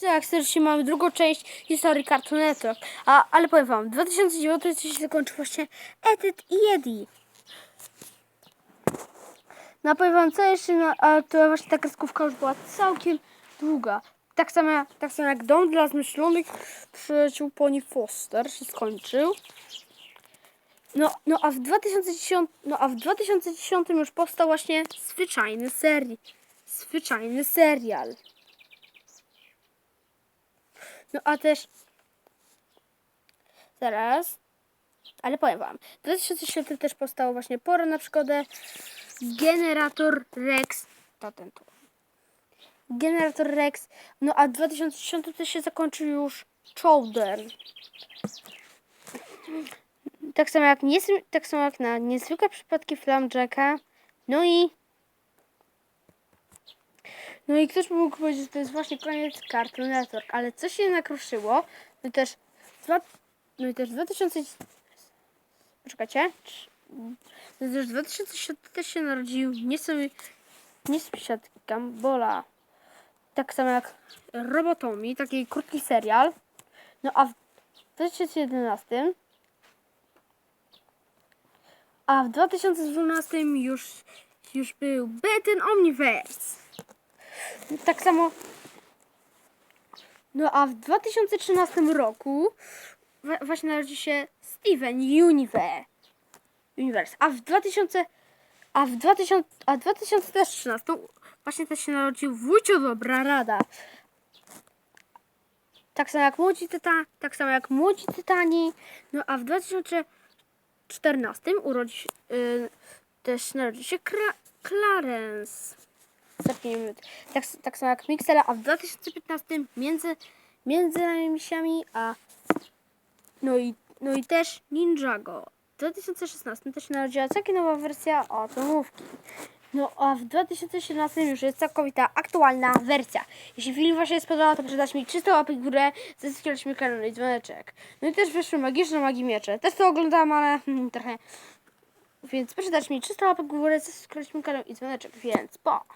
Tak, serdecznie mamy drugą część historii Cartoon Network. A, ale powiem wam, w 2009 się zakończył właśnie Edyt i Yeti. No powiem wam, co jeszcze, no, a to właśnie ta kreskówka już była całkiem długa. Tak samo, tak samo jak Dom dla Zmyślonych przyjaciół Poni Foster się skończył. No, no, a w 2010, no a w 2010 już powstał właśnie zwyczajny serii, zwyczajny serial. No a też zaraz, ale powiem wam, w 2010 też powstało właśnie Pora na przygodę. Generator Rex, to ten tu. Generator Rex, no a w 2010 też się zakończył już Chowder. Tak samo jak, niezwy- tak samo jak na niezwykłe przypadki Flamjacka, no i no i ktoś mógł powiedzieć, że to jest właśnie koniec Cartoon Network, ale coś się nakruszyło. No i też, dwa, no i też 2000... Poczekajcie. No i też 2007 też się narodził niesłyszat Gambola. Tak samo jak Robotomi, taki krótki serial. No a w 2011 a w 2012 już, już był Beten Omniverse. Tak samo. No a w 2013 roku właśnie narodzi się Steven Universe. Universe. A w 2000 a w 2000 a w 2013 właśnie też się narodził Wójcio Dobra Rada. Tak samo jak młodzi tyta, tak samo jak młodzi tytani. No a w 2014 urodzi się, y, też narodzi się Kra- Clarence. Zapomnijmy. Tak, tak samo jak Mixela, a w 2015 między, między misiami, a no i, no i też Ninjago. W 2016 też narodziła całkiem nowa wersja atomówki. No a w 2017 już jest całkowita aktualna wersja. Jeśli film Wam się spodobał, to proszę dać mi 300 łapek w górę, zasubskrybować mi kanał i dzwoneczek. No i też wyszły magiczne magii miecze. Też to oglądam, ale hmm, trochę... Więc proszę dać mi 300 łapek w górę, zasubskrybować mi kanał i dzwoneczek, więc po!